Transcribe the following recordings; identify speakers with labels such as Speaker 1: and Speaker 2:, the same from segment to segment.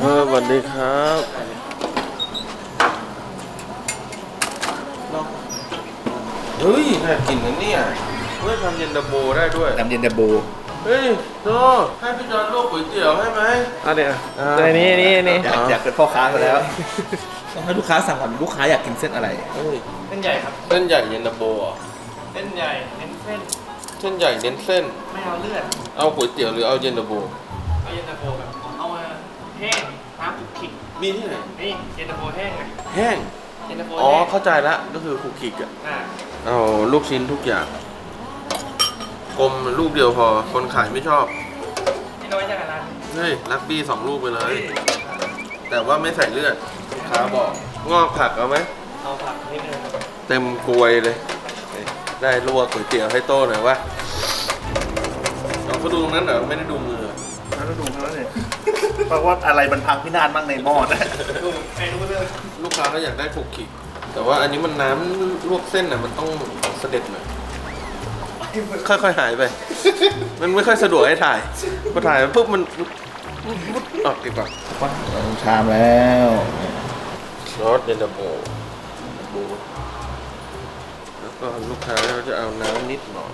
Speaker 1: เออสวัสดีครับเฮ้ยน่ากินนะเนี่ยเฮ้ยทำเย็นตาโบได้ด้วย
Speaker 2: น้ำเย็นดับโบ
Speaker 1: เฮ้ยโจให้พี่จอนลวกก๋วยเตี๋ยวให้ไหม
Speaker 3: อันเนี้ย
Speaker 1: อ่า
Speaker 3: อันนี้นี่นี่
Speaker 2: อยากอยากเป็นพ่อค้าไปแล้วต้องให้ลูกค้าสั่งก่อนลูกค้าอยากกินเส้นอะไร
Speaker 1: เฮ้ย
Speaker 3: เส้นใหญ่ครับ
Speaker 1: เส้นใหญ่เย็นตาโบเหรอะ
Speaker 3: เส้นใหญ่เน้นเส้น
Speaker 1: เส้นใหญ่เน้นเส้น
Speaker 3: ไม่เอาเลือด
Speaker 1: เอาก๋วยเตี๋ยวหรือเอาเย็นตาโบ
Speaker 3: เอาเย็นตาโฟแบบเอามาแห้งน้ำคลุกคลิก
Speaker 1: มีที่ไหน
Speaker 3: นี่เย็นตาโฟแห้งไง
Speaker 1: แห้ง
Speaker 3: เย็นตาโฟ
Speaker 1: อ๋อ
Speaker 3: แห้ง
Speaker 1: เข้าใจละก็คือคุกคิกอะ
Speaker 3: อ่า
Speaker 1: เอาลูกชิ้นทุกอย่างกลมลูกเดียวพอคนขายไม่ชอบ
Speaker 3: ที่น้อยจังอะร้าน
Speaker 1: เฮ้ยลักบี้สองลูกไปเลย แต่ว่าไม่ใส่เลือดลูกค้าบอกงอกผักเอาไหม
Speaker 3: เอาผักนิดนึง
Speaker 1: เต็มกรวยเลย ได้ลวกก๋วยเตี๋ยวให้โต้หน่อยวะ เราเขาดูตรงนั้นเหรอไม่ได้ดูมือ
Speaker 2: แล้วดูเขาเลยเพราะว่าอะไรมันพังพินาศบ้างในหม้อนะ
Speaker 3: ดูไอ้รู้เรื่อง
Speaker 1: ลูกค้าเขาอยากได้คุกคิกแต่ว่าอันนี้มันน้ำลวกเส้นน่ะมันต้องเสด็จหน่อยค่อยๆหายไป มันไม่ค่อยสะดวกให้ถ่ายพอถ่ายปุ๊บมันมุดออกดีกว่า
Speaker 2: ชามแล้ว
Speaker 1: ซอสเดนดาโบบูแล้วก็ลูกค้าเขาจะเอาน้ำนิดหน่อย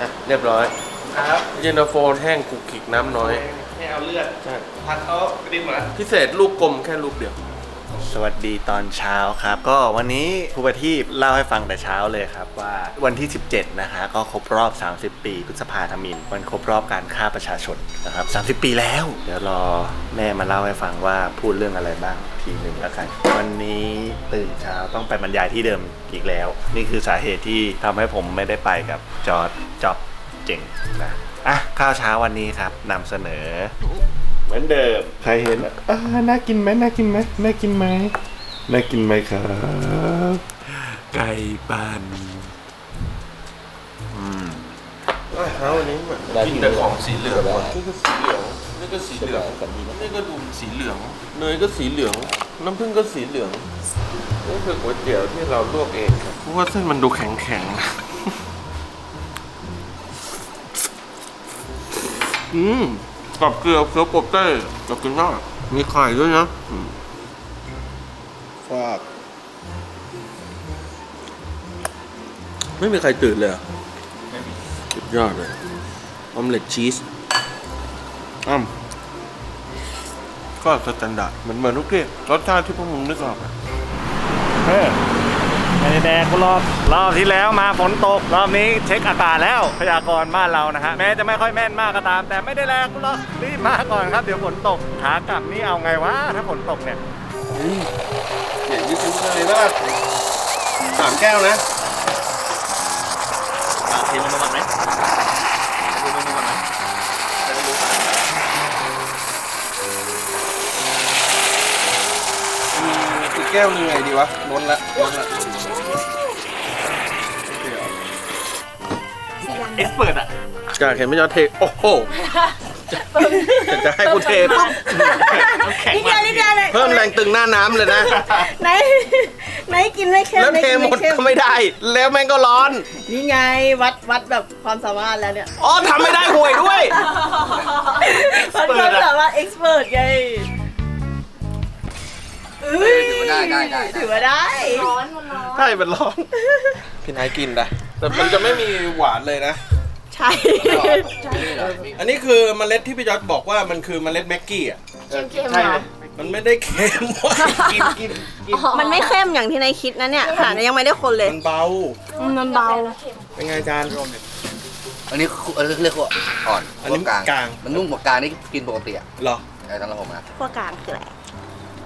Speaker 1: อะเรียบร้อย
Speaker 3: ครับ
Speaker 1: เย็นตาโฟแห้งคุกคิกน้ำน้อย
Speaker 3: ไม่เอาเลือด
Speaker 1: ใช่
Speaker 3: ผักเขากระดิ่งหมดแล้ว
Speaker 1: พิเศษลูกกลมแค่ลูกเดียว
Speaker 4: สวัสดีตอนเช้าครับ ก็วันนี้ครูประทีปเล่าให้ฟังแต่เช้าเลยครับว่าวันที่ 17 นะคะ ก็ครบรอบ 30 ปีพฤษภาธมินวันครบรอบการฆ่าประชาชนนะครับ 30 ปีแล้ว เดี๋ยวรอแม่มาเล่าให้ฟังว่าพูดเรื่องอะไรบ้างทีหนึ่งแล้วกัน วันนี้ตื่นเช้าต้องไปบรรยายที่เดิมอีกแล้ว นี่คือสาเหตุที่ทำให้ผมไม่ได้ไปกับจอร์ดจ็อบเจ๋งนะอะข้าวเช้าวันนี้ครับนำเสนอ มือนเดิม ใครเห็นอ่าน่ากินไหมน่ากินไหมน่ากินไหมน่ากินไหมครับ ไก่ปั่นอืม
Speaker 1: เช้าวันนี้เหมือนกินแต่ของสีเหลืองว่ะนี่ก็สีเหลืองนี่ก็สีเหลืองนี่ก็ดูสีเหลือง เนยก็สีเหลือง น้ำผึ้งก็สีเหลืองนี่คือก๋วยเตี๋ยวที่เราลวกเองครับเพราะว่าเส้นมันดูแข็งแข็งๆอืม กับเกลือเคี้ยวโปเต้กับกินได้มีไข่ด้วยนะอืมฟาก ไม่มีใครตื่นเลยเหรอสุดยอดเลยออมเล็ตชีสอ้ำก็สแตนดาร์ดเหมือนเหมือนทุกที่รสชาติที่พวกมึงนึกออกอะ
Speaker 4: เออ ไม่ได้แดกกูรอบรอบที่แล้วมาฝนตก รอบนี้เช็คอากาศแล้วพยากรณ์บ้านเรานะฮะแม้จะไม่ค่อยแม่นมากก็ตาม แต่ไม่ได้แรงกูหรอกรีบมาก่อนครับ เดี๋ยวฝนตกขากลับนี่เอาไงวะถ้าฝนตกเนี่ย
Speaker 1: เห็นยูทูบเลยว่าสามแก้วนะ
Speaker 2: เทลงมาก่อนไหม
Speaker 1: แก้วหนึงไงดีวะล้นละล้นละ
Speaker 4: เอ็กเปิดอะ
Speaker 1: กาเห็นไม่ยอดเทโอ้โหจะจะให้กูเทปุ๊บ
Speaker 5: นิดเดียวนิดเดียวเลย
Speaker 1: เพิ่มแรงตึงหน้าน้ำเลยนะ
Speaker 5: ไหน ไหนกินไม่เค็ม
Speaker 1: แล้ว
Speaker 5: ไหน
Speaker 1: เท
Speaker 5: กิน
Speaker 1: หมด
Speaker 5: ไค็
Speaker 1: ก็ไม่ได้ แล้วแม่งก็ร้อน
Speaker 5: นี่ไงวัดวัดแบบความสามารถแล้วเนี่ย
Speaker 1: อ๋อทำไม่ได้ห่วยด้วย
Speaker 5: วัดความสามารถเอ็กซ์เพรสไง เอ้ย
Speaker 2: ถือว่าได้ได้ได้
Speaker 5: ถือว่าได้
Speaker 1: ใช่มันร้อนพี่นายกินได้แต่มันจะไม่มีหวานเลยนะ
Speaker 5: ใช่
Speaker 1: อันนี้คือเมล็ดที่พี่ยอดบอกว่ามันคือเมล็ดแม็กกี้อะ
Speaker 5: เค็มๆเหรอ
Speaker 1: มันไม่ได้เค็มว่ะกินกินกิน
Speaker 5: มันไม่เข้มอย่างที่นายคิดนะเนี่ยขนาดนี้ยังไม่ได้คนเลย
Speaker 1: มันเบา
Speaker 5: มันเบา
Speaker 1: เป็นไงอาจารย์
Speaker 2: อันนี้คืออันนี้เรียกว่าอ่อน
Speaker 1: อันนี้
Speaker 2: กลาง
Speaker 1: กลาง
Speaker 2: มันนุ่มกว่ากลางนี่กินปกติอะ
Speaker 1: เหรอ
Speaker 2: ไอ้ตอนเราผมนะ
Speaker 5: พวกกลางคืออะไร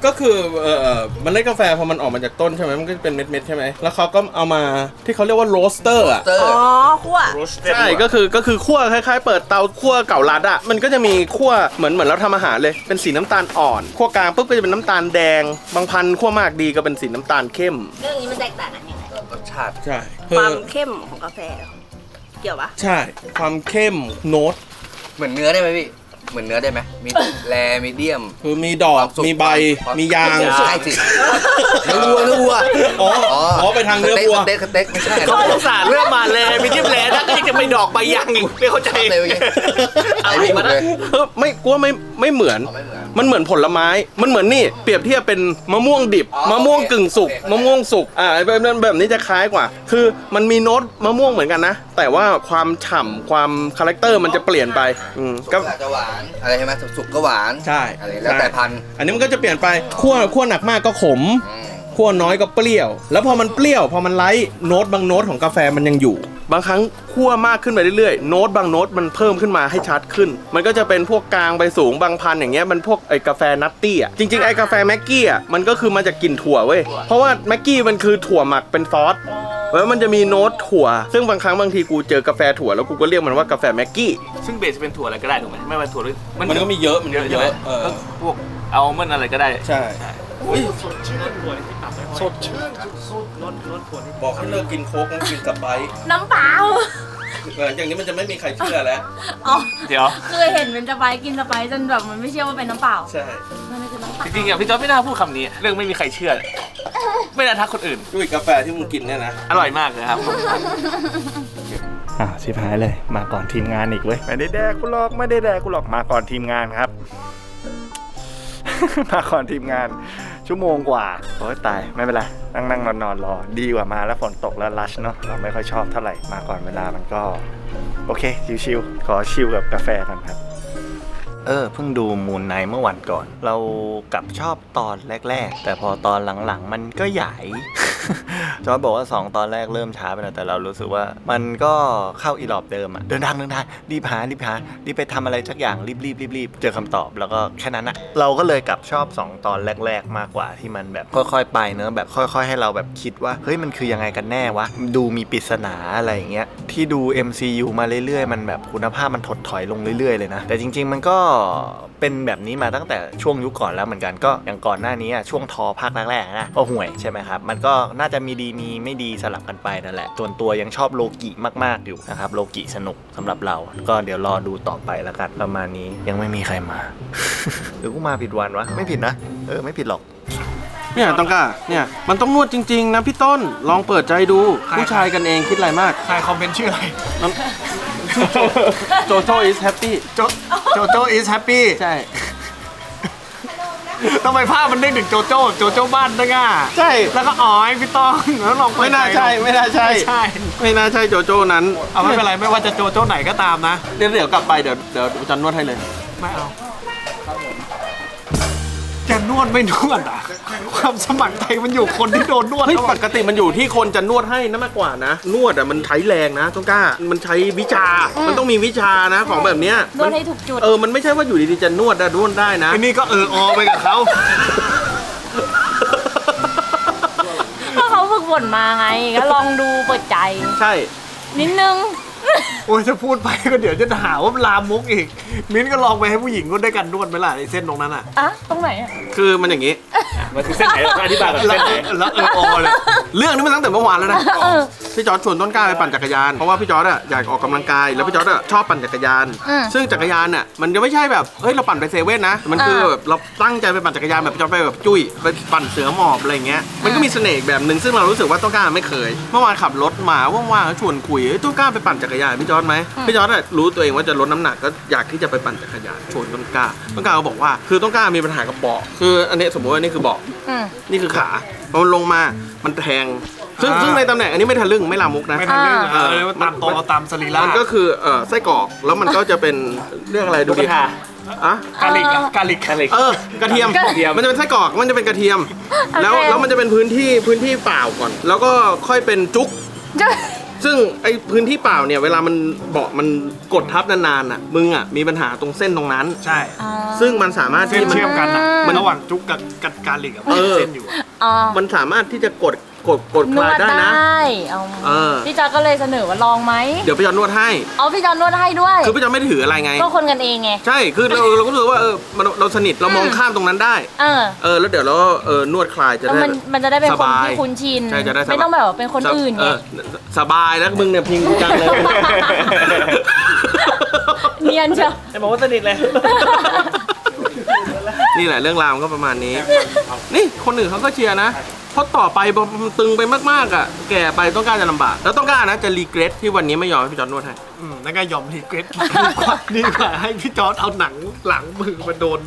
Speaker 1: ก็คือเอ่อเอ่อเมันเล็ดกาแฟพอมันออกมาจากต้นใช่ไหมมันก็จะเป็นเม็ดๆใช่ไหมแล้วเขาก็เอามาที่เขาเรียกว่าโรสเตอร์อะ
Speaker 2: เตอร์
Speaker 5: อ๋อคั่ว
Speaker 1: ใช่ก็คือก็คือคั่วคล้ายๆ เปิดเตาคั่วเก่ารัดอะมันก็จะมีคั่วเหมือนเหมือนเราทำอาหารเลย เป็นสีน้ำตาลอ่อนคั่วกลางปุ๊บก็จะเป็นน้ำตาลแดง บางพันธุ์คั่วมากดีก็เป็นสีน้ำตาลเข้ม
Speaker 5: เรื่องนี้มันแตกต่างกันยังไง
Speaker 2: รสชาติ
Speaker 1: ใช่
Speaker 5: ความเข้มของกาแฟ เกี่ยวปะ
Speaker 1: ใช่ ความเข้มโน้ต
Speaker 2: เหมือนเนื้อได้ไหมพี่
Speaker 6: เหมือนเนื้อได้ไหมมีแรมีเดียม
Speaker 1: คือมีดอก มีใบ มียาง
Speaker 6: ใช่สิเนื้อวัวเนื้อวัว
Speaker 1: อ๋อ อ๋อ ไปทางเนื้อวัว
Speaker 6: สเต็กสเต็กสเต็กไม่ใช่
Speaker 4: เขาอุตส่าห์เลือกมาเลยมีทิมแลถ้าก็ยังจะไม่ดอกใบยางอีกไม่เข้าใจ
Speaker 6: เลยเมื่อกี้
Speaker 4: อะไรมา
Speaker 6: เล
Speaker 4: นะ
Speaker 6: ย
Speaker 1: เออไม่กลัวไม่ไม่เหมือน
Speaker 6: เอาไม่เหมือน
Speaker 1: มันเหมือนผลไม้ มันเหมือนนี่ เปรียบเทียบเป็นมะม่วงดิบ
Speaker 6: อ๋อ
Speaker 1: มะม่วงกึ่งสุก
Speaker 6: โอเค
Speaker 1: มะม่วงสุก อ่าแบบนั้นแบบนี้จะคล้ายกว่า คือมันมีโน้ตมะม่วงเหมือนกันนะ แต่ว่าความฉ่ำความคาแรคเตอร์มันจะเปลี่ยนไป อืมก็
Speaker 6: ก็อาจจะหวานอะไรใช่ไหมสุกก็หวาน
Speaker 1: ใช่
Speaker 6: อะไรแล้วแต่พันธุ์
Speaker 1: อันนี้มันก็จะเปลี่ยนไปขั้วขั้วหนักมากก็ขม
Speaker 6: อืม
Speaker 1: ขั้วน้อยก็เปรี้ยว แล้วพอมันเปรี้ยว พอมันไลท์โน้ตบางโน้ตของกาแฟมันยังอยู่ บางครั้งขั้วมากขึ้นไปเรื่อยๆ โน้ตบางโน้ตมันเพิ่มขึ้นมาให้ชัดขึ้น มันก็จะเป็นพวกกลางไปสูงบางพันอย่างเงี้ยมันพวกไอ้กาแฟนัตตี้อะจริงๆไอ้กาแฟแม็กกี้อะมันก็คือมาจากกลิ่นถั่วเว้ยเพราะว่าแม็กกี้มันคือถั่วหมักเป็นซอสแล้วมันจะมีโน้ตถั่ว ซึ่งบางครั้งบางทีกูเจอกาแฟถั่วแล้วกูก็เรียกมันว่ากาแฟแม็กกี้
Speaker 2: ซึ่งเบสจะเป็นถั่วอะไรก็ได้ถูกไหมไม่ว่าถั่วหรือ
Speaker 1: มันก็มีเยอะมัน
Speaker 2: เยอะใช่ไหม
Speaker 1: เออ
Speaker 2: ก็พวกอัลมอนด์อะไรก็ได้
Speaker 1: ใช่ อุ้ย
Speaker 3: สดชื่นถั่วที่ตับไปสดชื่นสุดๆรสรสถั่วที่
Speaker 1: บอกให้เลิกกินโค้กต้องกินสไปซ์
Speaker 5: น้ำเปล่า
Speaker 1: หลังจากนี้มันจะไม่มีใครเชื่อแล้ว
Speaker 5: อ๋อ
Speaker 2: เดี๋ยว
Speaker 5: เคยเห็นเป็นสไปซ์กินสไปซ์จนแบบมันไม่เชื่อว่าเป็นน้ำเปล่า
Speaker 1: ใช่
Speaker 5: มันคือน้ำเปล่า
Speaker 2: จริงๆอะพี่จอร์จไม่น่าพูดคำนี้ เรื่องไม่มีใครเชื่อ ไม่น่าทักคนอื่น
Speaker 1: ด้วยกาแฟที่มึงกินเนี่ยนะ
Speaker 2: อร่อยมากเลยครับ
Speaker 4: อะชิบหายเลย มาก่อนทีมงานอีกเว้ย ไม่ได้แดกกูหรอก ไม่ได้แดกกูหรอก มาก่อนทีมงานครับ มาก่อนทีมงาน ชั่วโมงกว่าโอ้ยตายไม่เป็นไรนั่งนั่งนอนนอนรอ ดีกว่ามาแล้วฝนตกแล้วรัชเนาะเราไม่ค่อยชอบเท่าไหร่มาก่อนเวลามันก็ โอเค ชิวๆขอชิวกับกาแฟกันครับ เออเพิ่งดูมูนไนเมื่อวันก่อน เรากลับชอบตอนแรก ๆ แต่พอตอนหลังๆ มันก็ใหญ่ จอร์จบอกว่า 2 ตอนแรกเริ่มช้าไปหน่อยแต่เรารู้สึกว่า มันก็เข้าอีหลอบเดิมอะเดินทางเดินทางรีบหารีบหารีบไปทำอะไรสักอย่างรีบรีบรีบรีบเจอคำตอบแล้วก็แค่นั้นอะเราก็เลยกลับชอบ 2 ตอนแรก ๆ มากกว่าที่มันแบบค่อยๆ ไปเนอะแบบค่อย ๆ ให้เราแบบคิดว่าเฮ้ยมันคือยังไงกันแน่วะดูมีปริศนาอะไรอย่างเงี้ยที่ดู MCU มาเรื่อยๆ มันแบบคุณภาพมันถดถอยลงเรื่อยๆเลยนะแต่จริง ๆ มันก็เป็นแบบนี้มาตั้งแต่ช่วงยุคก่อนแล้วเหมือนกันก็อย่างก่อนหน้านี้อะช่วงทอภาคแรกๆนะก็ห่วยใช่ไหมครับมันก็น่าจะมีดีมีไม่ดีสลับกันไปนั่นแหละ ส่วนตัวยังชอบโลกิมากๆอยู่นะครับ โลกิสนุกสำหรับเรา ก็เดี๋ยวรอดูต่อไปแล้วกันประมาณนี้ยังไม่มีใครมา หรือกูมาผิดวันวะ ไม่ผิดนะ เออ ไม่ผิดหรอก
Speaker 1: เนี่ยต้องกล้าเนี่ยมันต้องนวดจริงๆนะพี่ต้นลองเปิดใจดูผู้ชายกันเองคิดอะไรมาก
Speaker 3: ใครคอมเมนต์ชื่ออะไร
Speaker 1: โจโจ is happy
Speaker 3: โจโจโจ is happy
Speaker 1: ใช่
Speaker 3: ทำไมภาพมันนึกถึงโจโจ้โจโจ้บ้านตั้งอะ
Speaker 1: ใช่
Speaker 3: แล้วก็อ๋อยพี่ต้องแล้วลองเปิด
Speaker 1: ไม่น่าใช่
Speaker 3: ดู
Speaker 1: ไม่น่าใช่
Speaker 3: ไม่ใช่
Speaker 1: ไม่น่าใช่โจโจนั้น
Speaker 3: เอาไม่เป็นไรไม่ว่าจะโจโจ้ไหนก็ตามนะ
Speaker 1: เดี๋ยวเดี๋ยวกลับไปเดี๋ยวเดี๋ยวจะนวดให้เลย
Speaker 3: ไม่เอา จะนวดไม่นวดอะ ความสมัครใจมันอยู่คนที่โดนนวด
Speaker 1: เฮ้ย
Speaker 3: แล้ว
Speaker 1: ป
Speaker 3: อะ
Speaker 1: กติมันอยู่ที่คนจะนวดให้นะมากกว่านะ นวดอะมันใช้แรงนะต้องกล้า มันใช้วิชา มันต้องมีวิชานะของแบบเนี้ย
Speaker 5: นวดให้ถูกจุด
Speaker 1: เออ มันไม่ใช่ว่าอยู่ดีๆจะนวดได้นวดได้นะ
Speaker 3: ไอ้นี่ก็เอออไปกับเขา
Speaker 5: ก็เขาฝึกฝนมาไง ก็ลองดูเปิดใจ
Speaker 1: ใช่
Speaker 5: นิดนึง
Speaker 3: โอ้ยถ้าพูดไปก็เดี๋ยวจะหาว่าลามมุกอีก มิ้นก็ลองไปให้ผู้หญิงก็ได้กันนวดไหมล่ะไอ้เส้นตรงนั้นอะ
Speaker 5: อะตรงไหนอะ
Speaker 1: คือมันอย่างนี้
Speaker 2: มันคือเส้นไหนเราอธิบายก่อน
Speaker 3: แล้ว
Speaker 2: เส้นไหน
Speaker 3: แล้วเอออเลย
Speaker 1: เรื่องนี้มันตั้งแต่เมื่อวานแล้วนะ
Speaker 5: เออ
Speaker 1: พี่จอร์ดชวนต้นกล้าไปปั่นจักรยานเพราะว่าพี่จอร์ดอะอยากออกกำลังกายแล้วพี่จอร์ดอะชอบปั่นจักรยาน
Speaker 5: อืม
Speaker 1: ซึ่งจักรยานอะมันจะไม่ใช่แบบเฮ้ยเราปั่นไปเซเว่นนะมันคือ
Speaker 5: เออ
Speaker 1: แบบเราตั้งใจไปปั่นจักรยานแบบพี่จอร์ดไปแบบจุ้ยไปปั่นเสือหมอบอะไรเงี้ยมันก็มีเสน่ห์อีกแบบหนึ่งซึ่งเรารู้สึกว่าต้นกล้าไม่เคย เมื่อวานขับรถมาว่างๆก็ชวนคุยเอ้ยต้นกล้าไปปั่นจักรยานพี่จอร์ดไหมพี่จอร์ดอะรู้ตัวเองว่าจะลดน้ำหนักก็อยากที่จะไปปั่นจักรยานชวนต้นกล้าต้นกล้าก็บอกว่าคือต้นกล้ามีปัญหากับเบาะคืออันนี้สมมติว่านี่คือเบาะ
Speaker 5: อืม
Speaker 1: นี่คือขาพอมันลงมามันแทง ซึ่งซึ่งในตำแหน่งอันนี้ไม่ทะลึ่งไม่ลามกนะ
Speaker 3: ไม่ทันเรื่อง
Speaker 1: อ่า
Speaker 3: เออตามตรงเอาตามสรีระ
Speaker 1: มันก็คือเอ่อไส้กรอกแล้วมันก็จะเป็นเรื่องอะไรดูดิอะ
Speaker 3: กาลิกอะกาลิก
Speaker 2: กาลิก
Speaker 1: เออกระเทียม
Speaker 5: กระเทียม
Speaker 1: มันจะเป็นไส้กรอกมันจะเป็นกระเทียม แล้ว
Speaker 5: โอเค
Speaker 1: แล้วมันจะเป็นพื้นที่พื้นที่เปล่าก่อน แล้วก็ค่อยเป็นจุก ซึ่งไอพื้นที่เปล่าเนี่ยเวลามันเบาะมันกดทับนานๆอะมึงอะมีปัญหาตรงเส้นตรงนั้น
Speaker 3: ใช่
Speaker 5: อ่า
Speaker 1: ซึ่งมันสามารถ
Speaker 3: เส้น
Speaker 1: ที่มัน
Speaker 3: เชื่อมกันอะ
Speaker 1: มัน
Speaker 3: ระหว่างจุกกับกับกาลิกอะ
Speaker 1: เออ
Speaker 3: เส้นอยู่อะ
Speaker 5: อ๋อ
Speaker 1: มันสามารถที่จะกด กดกด
Speaker 5: น
Speaker 1: คลายว
Speaker 5: ด
Speaker 1: ได้
Speaker 5: ได
Speaker 1: นะ้
Speaker 5: เอา
Speaker 1: เออ
Speaker 5: พี่จอยก็เลยเสนอว่าลองไหม
Speaker 1: เดี๋ยวพี่จอร์ดนวดให้
Speaker 5: เอาพี่จอยนวดให้ด้วย
Speaker 1: คือพี่จอร์ดไม่ได้ถืออะไรไง
Speaker 5: ก็คนกันเองไง
Speaker 1: ใช่ คือเราเราก็รู้สึกว่าเออมันเราสนิทเรามองข้ามตรงนั้นได้
Speaker 5: เออ
Speaker 1: เออ แล้วเดี๋ยวเราเออนวดคลายจะ
Speaker 5: แล้ว
Speaker 1: ได้
Speaker 5: มันมันจะได้เป็น
Speaker 1: ส
Speaker 5: คน
Speaker 1: บาย
Speaker 5: ที่คุ้นชิน
Speaker 1: ใช่จะได้สบาย
Speaker 5: ไม่ต้องแบบว่าเป็นคนอื่น
Speaker 1: เอ
Speaker 5: ไง
Speaker 1: อสบายแล้วมึงเนี่ยพิงกูจังเลย
Speaker 5: เนียนเชียว
Speaker 3: ไอ้บอกว่าสนิทเลย
Speaker 1: นี่แหละเรื่องราวมันก็ประมาณนี้ นี่คนอื่นเขาก็เชียร์นะ เพราะต่อไปพอมันตึงไปมากๆอะ แก่ไปต้องกล้าจะลำบาก แล้วต้องกล้านะจะรีเกรสที่วันนี้ไม่ยอมให้พี่จอร์นนวดให้
Speaker 3: อืมนั่นก็ยอมรีเกรสดีกว่าดีกว่าให้พี่จอร์ดเอาหนังหลังมือมาโดน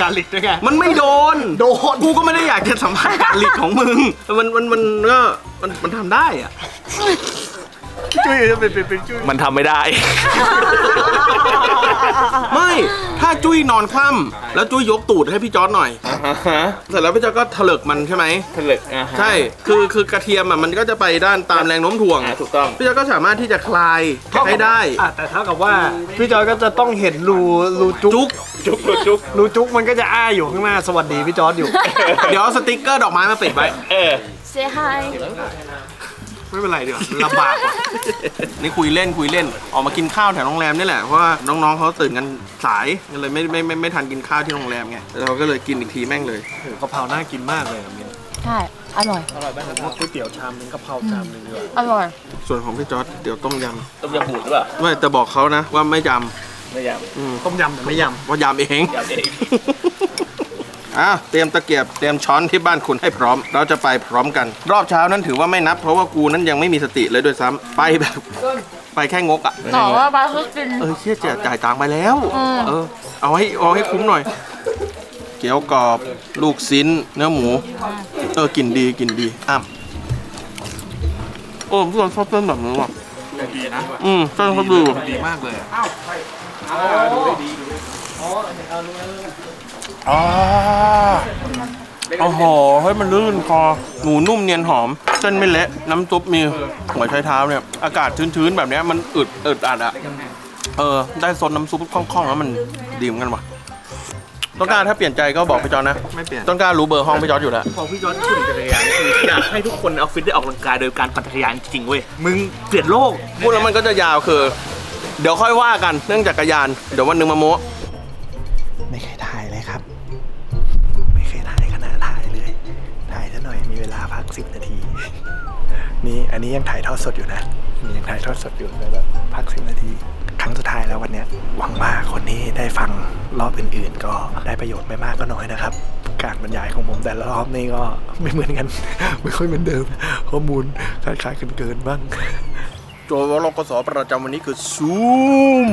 Speaker 3: การลิกด้วยไง
Speaker 1: มันไม่โดน
Speaker 3: โดน
Speaker 1: กูก็ไม่ได้อยากจะสัมผัสการลิกของมึงมันมันมันก็มันมันทำได้อะ
Speaker 3: จุ้ยจะเป็นเป็นเป็นจุ้ย
Speaker 1: มันทำไม่ได้ ไม่ถ้าจุ้ยนอนคว่ำแล้วจุ้ยยกตูดให้พี่จอร์ดหน่อย เสร็จแล้วพี่จอร์ดก็ถลึกมันใช่ไหม
Speaker 2: ผลึกอะ
Speaker 1: ใช่ คือคือกระเทียมอะมันก็จะไปด้านตามแรงโน้มถ่วง
Speaker 2: อะถูกต้อง
Speaker 1: พี่จอยก็สามารถที่จะคลายให้ได้
Speaker 3: อะแต่เท่ากับว่าพี่จอร์ดก็จะต้องเห็นรูรูจุก
Speaker 1: จุ๊ก
Speaker 2: จุกจุก
Speaker 3: รูจุกมันก็จะอ้าอยู่ข้างหน้าสวัสดีพี่จอร์ดอยู่
Speaker 1: เดี๋ยวเอาสติกเกอร์ดอกไม้มาปิดไว้
Speaker 2: เออ
Speaker 5: เซฮาย
Speaker 3: ไม่เป็นไรเดี๋ยวลำบากกว่า
Speaker 1: นี่คุยเล่นคุยเล่น ออกมากินข้าวแถวโรงแรมนี่แหละเพราะว่าน้องๆเขาตื่นกันสายก็เลยไม่ไม่ไม่ไม่ทันกินข้าวที่โรงแรมไงเราก็เลยกินอีกทีแม่งเลย
Speaker 3: โอ้โหกะเพราน่ากินมากเลยอะมิ้น
Speaker 5: ใช่ อร่อย
Speaker 3: อร่อยมากผมว่าก๋วยเตี๋ยวชามนึงกะเพราชามนึงดีกว่า
Speaker 5: อร่อย
Speaker 1: ส่วนของพี่จอร์ดเดี๋ยวต้มย
Speaker 2: ต้มยำบูดหรือเปล่าำ
Speaker 1: ไม่แต่บอกเขานะว่าไม่ย
Speaker 2: ไม่ยำ
Speaker 1: อืม
Speaker 3: ต้มยำแต่ไม่ย
Speaker 1: ว่ายำเองำ
Speaker 2: ยำเอง
Speaker 1: อะเตรียมตะเกียบเตรียมช้อนที่บ้านคุณให้พร้อม เราจะไปพร้อมกัน รอบเช้านั้นถือว่าไม่นับ เพราะว่ากูนั้นยังไม่มีสติเลยด้วยซ้ำไปแบบ ไปแค่งกอะ
Speaker 5: ต่อว่าบาร์คือกิน
Speaker 1: เออเชี่ยจะจ่ายตังค์ไปแล้ว
Speaker 5: อืม
Speaker 1: เออ เอาให้เอาให้คุ้มหน่อย เกี๊ยวกรอบ ลูกชิ้น เนื้อหมู เออกลิ่นดีกลิ่นดี อ้ำโอ้พี่คนชอบเส้นแบบนี้ว่ะ
Speaker 3: ดีนะ
Speaker 1: อืมเส้นเขาดู
Speaker 3: ดีมากเลย
Speaker 1: อ่า โอ้โหเฮ้ยมันลื่นคอหมูนุ่มเนียนหอม เส้นไม่เละ น้ำซุปมีหัวไชเท้าเนี่ย อากาศชื้นๆ แบบเนี้ยมันอึดอึดอัดอะเออ ได้ซนน้ำซุปคล่องๆ แล้วมันดีเหมือนกันว่ะต้องการถ้าเปลี่ยนใจก็บอกพี่จอนนะ
Speaker 3: ไม่เปลี่ยน
Speaker 1: ต้องการรู้เบอร์ห้องพี่จอร์ดอยู่แล้ว
Speaker 3: พอพี่จอร์ดขึ้นจักรยานคืออยากให้ทุกคนในออฟฟิศได้ออกกำลังกายโดยการปั่นจักรยานจริงๆเว้ย มึงเปลี่ยนโลก
Speaker 1: พูดแล้วมันก็จะยาวคือ เดี๋ยวค่อยว่ากัน เรื่องจักรยาน เดี๋ยววันหนึงมาโม้
Speaker 7: ไม่ นี่อันนี้ยังถ่ายทอดสดอยู่นะนี่ยังถ่ายทอดสดอยู่เลยแบบพักสิบนาที ครั้งสุดท้ายแล้ววันเนี้ยหวังว่าคนนี้ได้ฟังรอบอื่นๆ ก็ได้ประโยชน์ไม่มากก็น้อยนะครับ การบรรยายของผมแต่ละรอบนี่ก็ไม่เหมือนกัน ไม่ค่อยเหมือนเดิม ข้อมูลคล้ายๆกันเกินบ้าง
Speaker 1: โจวรกสประจำวันนี้คือซูม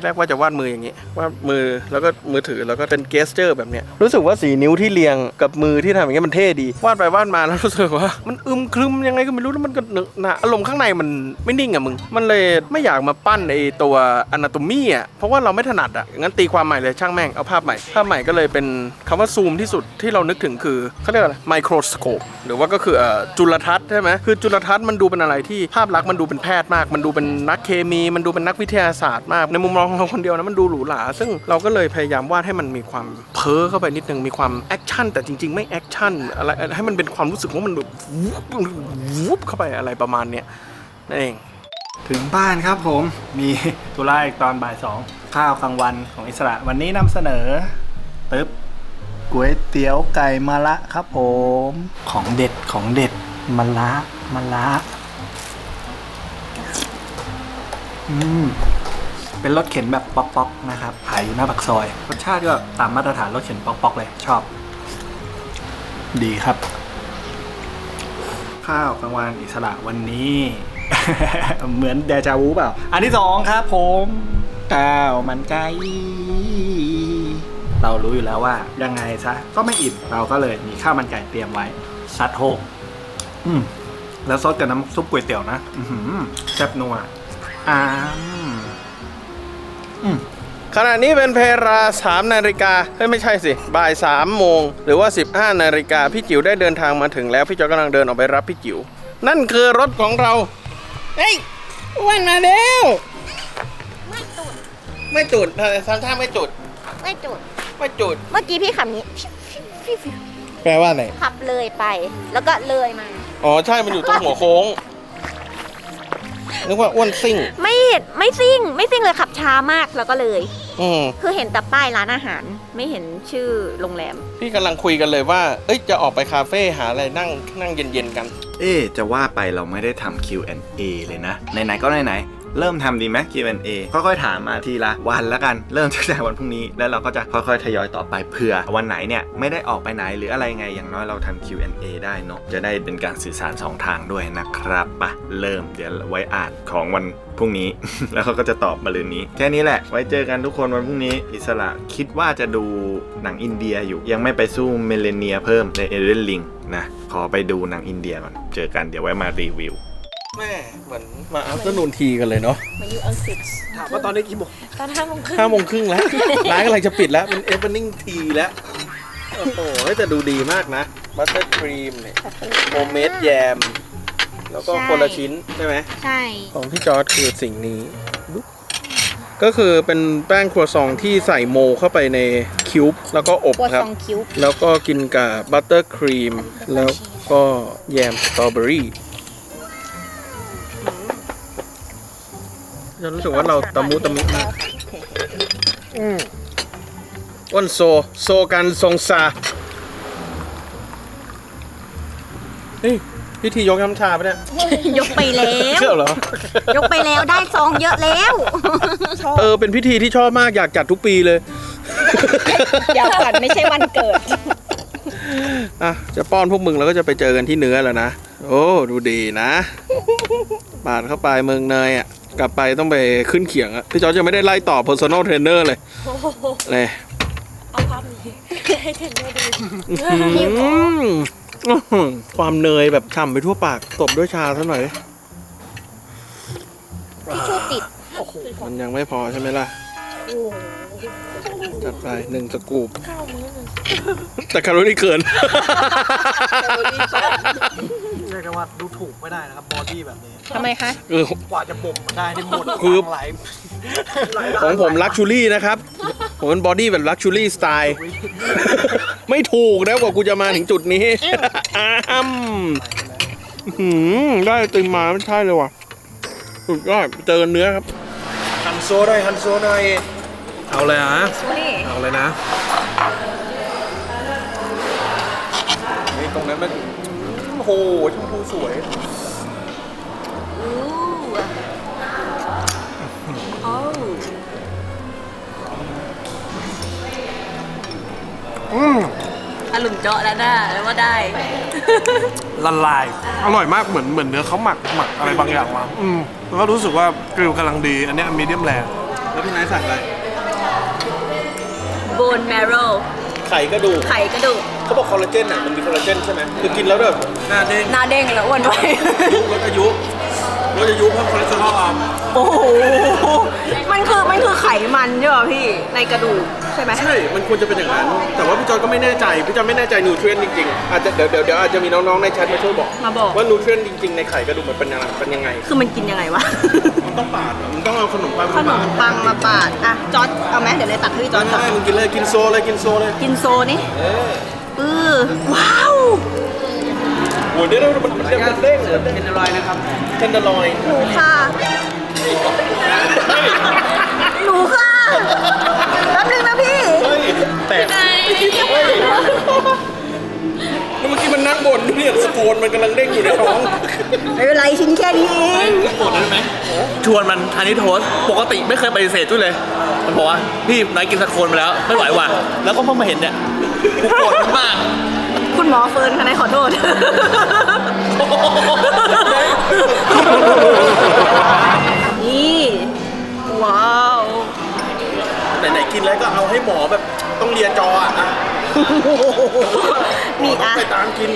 Speaker 1: ที่แรกว่าจะวาดมืออย่างนี้วาดมือแล้วก็มือถือแล้วก็เป็นเกสเจอร์แบบเนี้ยรู้สึกว่าสีนิ้วที่เรียงกับมือที่ทำอย่างเงี้ยมันเท่ดีวาดไปวาดมาแล้วรู้สึกว่า มันอึมครึมยังไงก็ไม่รู้แล้วมันก็หนึกหนะอารมณ์ข้างในมันไม่นิ่งอะมึง มันเลยไม่อยากมาปั้นไอตัวอนาโตมีอะเพราะว่าเราไม่ถนัดอะงั้นตีความใหม่เลยช่างแม่งเอาภาพใหม่ภาพใหม่ก็เลยเป็นคำว่าซูมที่สุดที่เรานึกถึงคือเขาเรียกอะไรไมโครสโคปหรือว่าก็คือเอ่อจุลทรรศน์ใช่ไหมคือจุลทรรศน์มันดูเป็นอะไรที่ภาพลักษณ์มันดูเป็นแพทย์มาก มันดูเป็นนักเคมี มันดูเป็นนักวิทยาศาสตร์มากในมุมมองของเราคนเดียวนะมันดูหรูหราซึ่งเราก็เลยพยายามวาดให้มันมีความเพ้อเข้าไปนิดนึงมีความแอคชั่นแต่จริง ๆ ไม่แอคชั่นอะไรให้มันเป็นความรู้สึกว่ามันแบบวูบวูบเข้าไปอะไรประมาณเนี้ยนั่นเอง
Speaker 7: ถึงบ้านครับผมมีธุระอีกตอนบ่ายสองข้าวกลางวันของอิสระวันนี้นำเสนอตึ๊บก๋วยเตี๋ยวไก่มะละครับผม ของเด็ดของเด็ดมะละมะละอืม เป็นรถเข็นแบบป๊อกๆนะครับขายอยู่หน้าปากซอย รสชาติก็ตามมาตรฐานรถเข็นป๊อกๆเลยชอบ ดีครับ ข้าวกลางวันอิสระวันนี้ เหมือนเดจาวูเปล่า อันที่สองครับผมข้าวมันไก่เรารู้อยู่แล้วว่ายังไงซะก็ไม่อิ่มเราก็เลยมีข้าวมันไก่เตรียมไว้ซัดโฮกอืมแล้วซดกับน้ำซุปก๋วยเตี๋ยวนะแซ่บนัวอ้าม
Speaker 1: ขณะนี้เป็นเพลา3นาฬิกาเฮ้ยไม่ใช่สิบ่าย3โมงหรือว่า 15นาฬิกาพี่จิ๋วได้เดินทางมาถึงแล้ว พี่จอยกำลังเดินออกไปรับพี่จิ๋วนั่นคือรถของเราเฮ้ยวันมาแล้ว
Speaker 8: ไม่จุด
Speaker 1: ไม่จุดทำท่าไม่จุด
Speaker 8: ไม่จุด
Speaker 1: ไม่จุด
Speaker 8: เมื่อกี้พี่ขับนี้
Speaker 1: แปลว่าอะไร
Speaker 8: ขับเลยไป แล้วก็เลยมา
Speaker 1: อ๋อใช่มันอยู่ตรงหัวโค้ง นึกว่าอ้วนซิ่ง
Speaker 8: ไม่เห็นไม่ซิ่ง ไม่ซิ่งเลยขับช้ามากแล้วก็เลย
Speaker 1: อืม
Speaker 8: คือเห็นแต่ป้ายร้านอาหาร ไม่เห็นชื่อโรงแรม
Speaker 1: พี่กำลังคุยกันเลยว่า เอ้ยจะออกไปคาเฟ่หาอะไรนั่งนั่งเย็นๆกัน
Speaker 7: เอ๊ะจะว่าไปเราไม่ได้ทำ Q&A เลยนะ ไหนๆ ก็ไหนๆ
Speaker 4: เริ่มทำดีไหม Q&A ค่อยๆถามมาทีละวันแล้วกัน เริ่มตั้งแต่วันพรุ่งนี้ แล้วเราก็จะค่อยๆทยอยต่อไปเผื่อ วันไหนเนี่ยไม่ได้ออกไปไหนหรืออะไรไงอย่างน้อยเราทำ Q&A ได้เนอะจะได้เป็นการสื่อสารสองทางด้วยนะครับปะเริ่มเดี๋ยวไว้อ่านของวันพรุ่งนี้ แล้วเขาก็จะตอบมาลืนนี้แค่นี้แหละไว้เจอกันทุกคนวันพรุ่งนี้ อิสระคิดว่าจะดูหนังอินเดียอยู่ ยังไม่ไปสู้เมเลเนียเพิ่มในเอเดนลิงนะขอไปดูหนังอินเดียก่อนเจอกันเดี๋ยวไว้มารีวิว
Speaker 1: แม่เหมือนมาอัพเตอร์นูนทีกันเลยเนาะ
Speaker 5: มาอยู่อังกฤษ
Speaker 1: ถามว่าตอนนี้กี่โมง
Speaker 5: ตอนห้าโมงครึ่ง
Speaker 1: ห้าโมงครึ่งแล้ว ร้านกำลังจะปิดแล้วเป็นเอฟเวนิ่งทีแล้ว โอ้โหแต่ดูดีมากนะบัตเตอร์ครีมเนี่ยโฮมเมดแยม แล้วก็คนละชิ้นใช่ไหม
Speaker 9: ใช่
Speaker 1: ของพี่จอร์ดคือสิ่งนี้ดุ๊กก็คือเป็นแป้งครัวซองที่ใส่โมเข้าไปในคิวบ์แล้วก็อบ
Speaker 9: กัว
Speaker 1: ครั
Speaker 9: ซ
Speaker 1: บ
Speaker 9: องคิ้ว
Speaker 1: แล้วก็กินกับบัตเตอร์ครีม แล้วก็แยมสตรอเบอรี่ ฉันรู้สึกว่าเราตะมุตะมิมากอืมอ้นโซ โซกันทรงซาเฮ้ยพิธียกน้ำชาปะเนี่ย
Speaker 9: ยกไปแล้ว
Speaker 1: เชื่อเหรอ
Speaker 9: ยกไปแล้วได้ซองเยอะแล้ว
Speaker 1: เออ เป็นพิธีที่ชอบมากอยากจัดทุกปีเลย
Speaker 9: เดี๋ยวก่อนไม่ใช่วันเกิด
Speaker 1: อะ จะป้อนพวกมึงแล้วก็จะไปเจอกันที่เนื้อแล้วนะ โอ้ ดูดีนะ ปาดเข้าไปเมืองเนยอะ กลับไปต้องไปขึ้นเขียงอะพี่จอร์จจะไม่ได้ไล่ต่อ personal trainer เลยเลย
Speaker 5: เอาภาพนี้ให้เทรนเนอร์ดู
Speaker 1: อืมอื้อหือความเนยแบบฉ่ำไปทั่วปากตบด้วยชาซะหน่อยดิ
Speaker 9: ทิชชู่ติด
Speaker 1: มันยังไม่พอใช่ไหมล่ะจัดไปหนึ่งสกูป
Speaker 5: ข้าวมื้อหนึง
Speaker 1: แต่แคลอรี่เกินเรี ยกได้ว่าดูถูกไม่ได้นะครับบอดี้แบบนี้
Speaker 9: ทำไมคะ
Speaker 1: เออ กว่าจะบ่มมาได้ที่หมด
Speaker 4: คือ
Speaker 1: หลายของผมลักชูรี่นะครับ ผมเป็นบอดี้แบบลักชูรี่สไตล์ ไม่ถูกนะกว่ากูจะมาถึงจุดนี้ อ้ามหืมได้ไอติมมาไม่ใช่เลยว่ะสุดยอดเจอกันเนื้อครับ ฮันโซหน่อยฮันโซหน่อยเอาเลยอะ
Speaker 9: นี่
Speaker 1: เอาเลยนะ โอ้โหชมพูสวยอืม
Speaker 5: อารมณ์เจาะแล้วนะแล้วว่าได้
Speaker 1: ละลาย อร่อยมากเหมือนเหมือนเนื้อเขาหมักหมักอะไรบางอย่างมาอืมแล้วก็รู้สึกว่ากริลกำลังดี อันเนี้มีเดียมแรงแล้วพี่นายสั่งอะไร
Speaker 5: โบนแมโร
Speaker 1: ไข่กระดูก
Speaker 5: ไข่กระดูก
Speaker 1: เขาบอกคอลลาเจนอะมันมีคอลลาเจนใช่ไหมคือกินแล้วแบบหน้าเด้ง
Speaker 5: หน้าเด้งแล้วอ้วนไว้
Speaker 1: ลดอายุลดอายุเพิ่มคอเลสเตอรอลอะ
Speaker 9: โอ้โห มันคือมันคือไขมันใช่ป่ะพี่ในกระดูกใช่ไหม
Speaker 1: ใช่ มันควรจะเป็นอย่างนั้น แต่ว่าพี่จอยก็ไม่แน่ใจ พี่จอยไม่แน่ใจนูเทรียนจริงๆ อาจจะเดี๋ยวเดี๋ยวเดี๋ยวอาจจะมีน้องๆในแชทมาช่วยบอก
Speaker 9: มาบอก
Speaker 1: ว่านูเทรียนจริงๆ ในไข่กระดูกมันเป็นยังไงเป็นยังไง
Speaker 9: คือมันกินยังไงวะ
Speaker 1: มันต้องปาดเหรอมันต้องเอาขนมปัง
Speaker 9: ข
Speaker 1: มานปามด
Speaker 9: ปังมาปาด อะจอร์ดเอาไหมเดี๋ยวเลยตักให้พี่จอร์ดก่อน
Speaker 1: ได้มึงกินเลยกินโซเลยกินโซเลย
Speaker 9: กินโซนี่เออ ว้าว
Speaker 1: โอ้ยเดี๋ยวมันมันเด้งมันเด้งเทนเดอร์ลอยนะครับเทนเดอร์ลอย
Speaker 9: หนูค่ะหนูค่ะแป๊บนึงนะพี่
Speaker 1: เฮ้ยแตกแล้วเมื่อกี้มันนั่งบนเนี่ยสโคนมันกำลังเด้งอยู่ในท้อง
Speaker 9: ไม่เป็นไรชิ้นแค่นี้เอง
Speaker 2: ชวนมันอันนี้โทสปกติไม่เคยปฏิเสธจุ้ยเลย มันบอกว่าพี่นายกินสะโคนมาแล้วไม่ไหวว่ะแล้วก็เพิ่งมาเห็นเนี่ย กูโกรธมันมาก
Speaker 9: คุณหมอเฟิร์นค่ะนายขอโทษ นี่ ว้าว
Speaker 1: ไหนๆกินแล้วก็เอาให้หมอแบบต้องเลียจออะอะ
Speaker 9: นี่อะ
Speaker 1: ไปตามกิน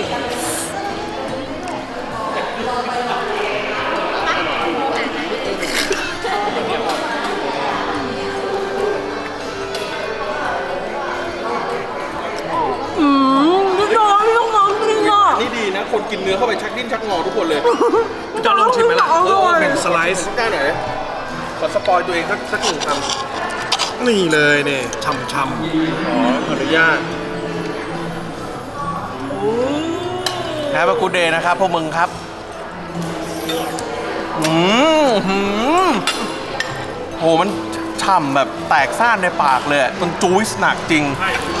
Speaker 1: กินเนื้อเข้าไปชักดิ้นชักงอทุกคนเลย
Speaker 9: จะลองชิมไหมล่ะ
Speaker 1: เออเป็นสไลซ์ได้หน่อยขอสปอยตัวเองสักสักหนึ่งคำนี่เลยเนี่ยช่ำช่ำขออนุญาตแฮปปี้กูเดย์นะครับพวกมึงครับอืมหืมโหมัน ฉ่ำแบบแตกซ่านในปากเลยอะมันจู๊ยส์หนักจริง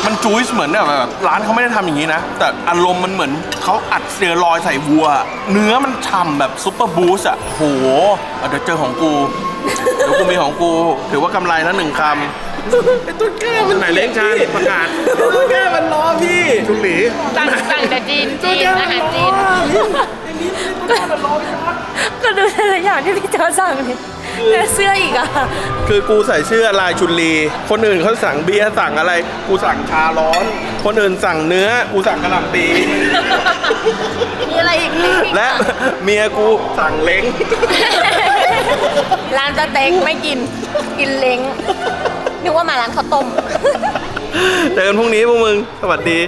Speaker 1: มันจู๊ยส์เหมือนแบบแบบร้านเขาไม่ได้ทำอย่างนี้นะ แต่อารมณ์มันเหมือนเขาอัดสเตียรอยด์ใส่วัว เนื้อมันฉ่ำแบบซุปเปอร์บูสต์อะโหเอาเดี๋ยวเจอของกูเดี๋ยวกูมีของกูถือว่ากำไรแล้วหนึ่งคำไอ้ต้นกล้ามันไหนเล้งชาประกาศต้นกล้ามันรอพี่ชุลี
Speaker 5: สั่งสั่งแต่จีนจีนอาหารจีนก็ดูแต่ละอย่างที่พี่จอสั่งเนี่ยแล้ว เสื้ออีกอะ
Speaker 1: คือกูใส่เสื้อลายชุลี คนอื่นเขาสั่งเบียร์สั่งอะไร กูสั่งชาร้อน คนอื่นสั่งเนื้อ กูสั่งกระหล่ำปี
Speaker 5: มีอะไรอีกมีอีก
Speaker 1: และเมียกูสั่งเล้ง
Speaker 5: ร้านสเต็กไม่กิน กินเล้งนึกว่ามาร้านข้าวต้ม
Speaker 1: เจอกันพรุ่งนี้พวกมึง สวัสดี